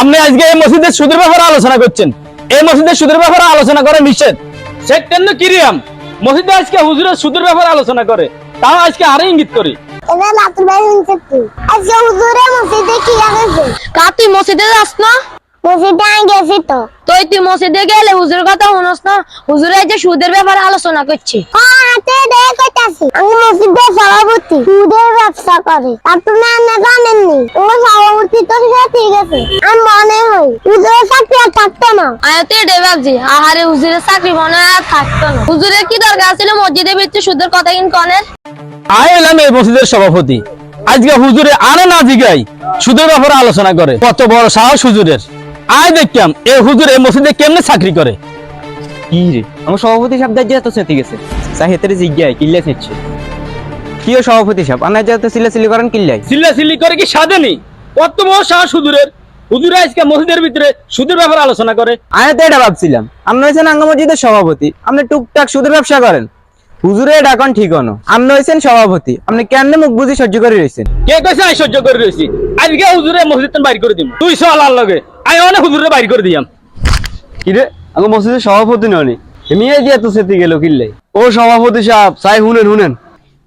আপনি আজকে এই মসজিদের সুদের ব্যাপারে আলোচনা করছেন। এই মসজিদের সুদের ব্যাপারে আলোচনা করা নিষেধ। সেটান্ন কিরিয়াম মসজিদে আজকে হুজুরের সুদের ব্যাপারে আলোচনা করে। তাও আজকে আরও ইঙ্গিত করি। তুই মসজিদে যাস না? মসজিদে আমি গেছি তো। তুই তুই মসজিদে গেলে হুজুরের কথা শুনস না? যে সুদের ব্যাপারে আলোচনা করছে। আমি সভাপতি। ব্যবসা করে। আপনারা না জানেননি ও সভাপতি তো সে ঠিক আছে। আমি মনে হই হুজুরের চাকরি আর থাকতো না। আমি তো এটাই ভাবছি আহারে হুজুরের চাকরি মনে হয় আর থাকতো না। হুজুরের কি দরকার ছিল? মসজিদের ভিতরে সুদের কথা কিন কনের? আয় এলাম এই মসজিদের সভাপতি। আজকে হুজুরে আরে না জিগাই সুদের ব্যাপারে আলোচনা করে। কত বড় সাহস হুজুরের। আয় দেখলাম এ হুজুর এই মসজিদে কেমনে চাকরি করে? কি রে আমার সভাপতি সাহেব দাজ্জা এত সেতে গেছে। সাহিত্যের জিজ্ঞায় কিল্লা সেচ্ছে কি ও সভাপতি সাহেব? আনার যাতে সিলা সিলি করেন কিল্লাই। করে কি কত বড় সাহস হুজুরের? হুজুরে আজকে মসজিদের ভিতরে সুদের ব্যাপারে আলোচনা করে। আমি তো এটা ভাবছিলাম। আপনি হয়েছেন আঙ্গা মসজিদের সভাপতি। আপনি টুকটাক সুদের ব্যবসা করেন। হুজুরে এটা এখন ঠিক হনো। আপনি হয়েছেন সভাপতি। আপনি কেন মুখ বুঝি সহ্য করে রয়েছেন কে কইছে আই সহ্য করে রয়েছি আজকে হুজুরে মসজিদ বাইর করে দিম। তুই আর লগে। আই অনেক হুজুরে বাইর করে দিয়াম। কি রে? আঙ্গা মসজিদের সভাপতি ননি? মেয়ে দিয়ে তো সেতে গেল কিল্লাই। ও সভাপতি সাহেব চাই হুনেন হুনেন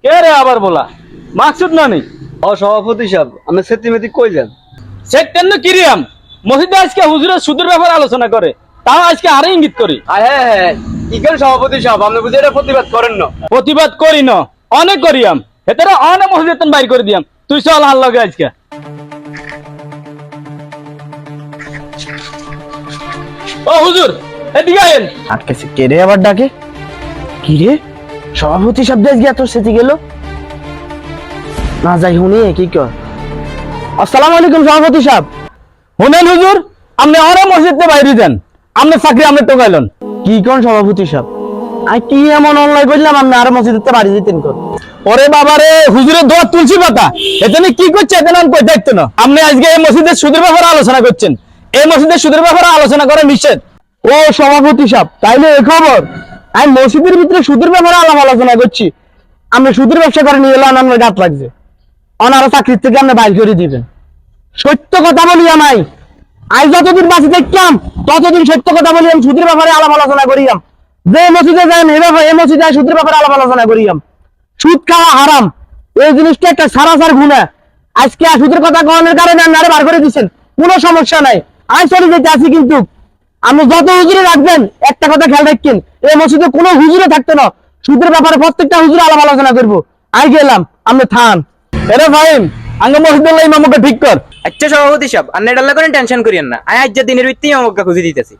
কে রে আবার বলা? মাকসুদ না নেই ও সভাপতি সাহেব আপনি সেতি মেতি কই যান? সেটান্ন কিরিয়াম। মসজিদে আজকে হুজুরের সুদের ব্যাপারে আলোচনা করে তাও আজকে আরও ইঙ্গিত করি। হ্যাঁ হ্যাঁ ইকেন সভাপতি সাহেব? আপনি বুঝে এটা প্রতিবাদ করেন না? প্রতিবাদ করি না। অনেক করিয়াম। হেতারা অনেক মসজিদ বাইর করে দিয়াম। তুই চল আর লগে আজকে। ও হুজুর এদিকে আইন আটকেছে। কে রে আবার ডাকে? কি রে? সভাপতি শব্দ আজকে এত সেটি গেল? না যাই হুনি কি কর? আসসালামু আলাইকুম সভাপতি সাহেব। শুনেন হুজুর আপনি অনেক মসজিদ বাইরে দেন আপনি চাকরি আপনি টোকাইলেন। কি কোন সভাপতি সাহেব? আমি কি এমন অনলাইন করলাম আপনি আরও মসজিদে বাড়ি যেতেন কর। ওরে বাবারে হুজুরের দোয়া তুলসী পাতা। এখানে কি করছে এখানে আমি কই দেখতো না। আপনি আজকে এই মসজিদের সুদের ব্যাপারে আলোচনা করছেন। এই মসজিদের সুদের ব্যাপারে আলোচনা করা নিষেধ। ও সভাপতি সাহেব তাইলে এই খবর? আমি মসজিদের ভিতরে সুদের ব্যাপারে আলাপ আলোচনা করছি। আপনি সুদের ব্যবসা করে নিয়ে এলাম আমার গাত লাগছে। অনারা চাকরির থেকে আপনি বাইর করে দিবেন। সত্য কথা বলি আমাই আজ যতদিন বাঁচি দেখলাম ততদিন সত্য কথা বলি, আমি সুদের ব্যাপারে আলাপ আলোচনা করিয়াম যে মসজিদে যাই এ ব্যাপারে এই মসজিদে সুদের ব্যাপারে আলাপ আলোচনা করিয়াম সুদ খাওয়া হারাম। এই জিনিসটা একটা সারাসার গুণা। আজকে আর সুদের কথা কনের কারণে আপনারা বার করে দিচ্ছেন কোনো সমস্যা নাই। আমি চলে যেতে আছি কিন্তু। আপনি যত হুজুরে রাখবেন, একটা কথা খেয়াল রাখছেন এই মসজিদে কোনো হুজুরে থাকতো না। সুদের ব্যাপারে প্রত্যেকটা হুজুরে আলাপ আলোচনা করব। আই গেলাম আমি থান। এরে ফাহিম আঙ্গে ঠিক কর। আচ্ছা সভাপতি সাহেব আর নেটাল্লা কোনো টেনশন করিয়েন না। আমি আজ দিনের ভিত্তি আমাকে খুঁজে দিতেছি।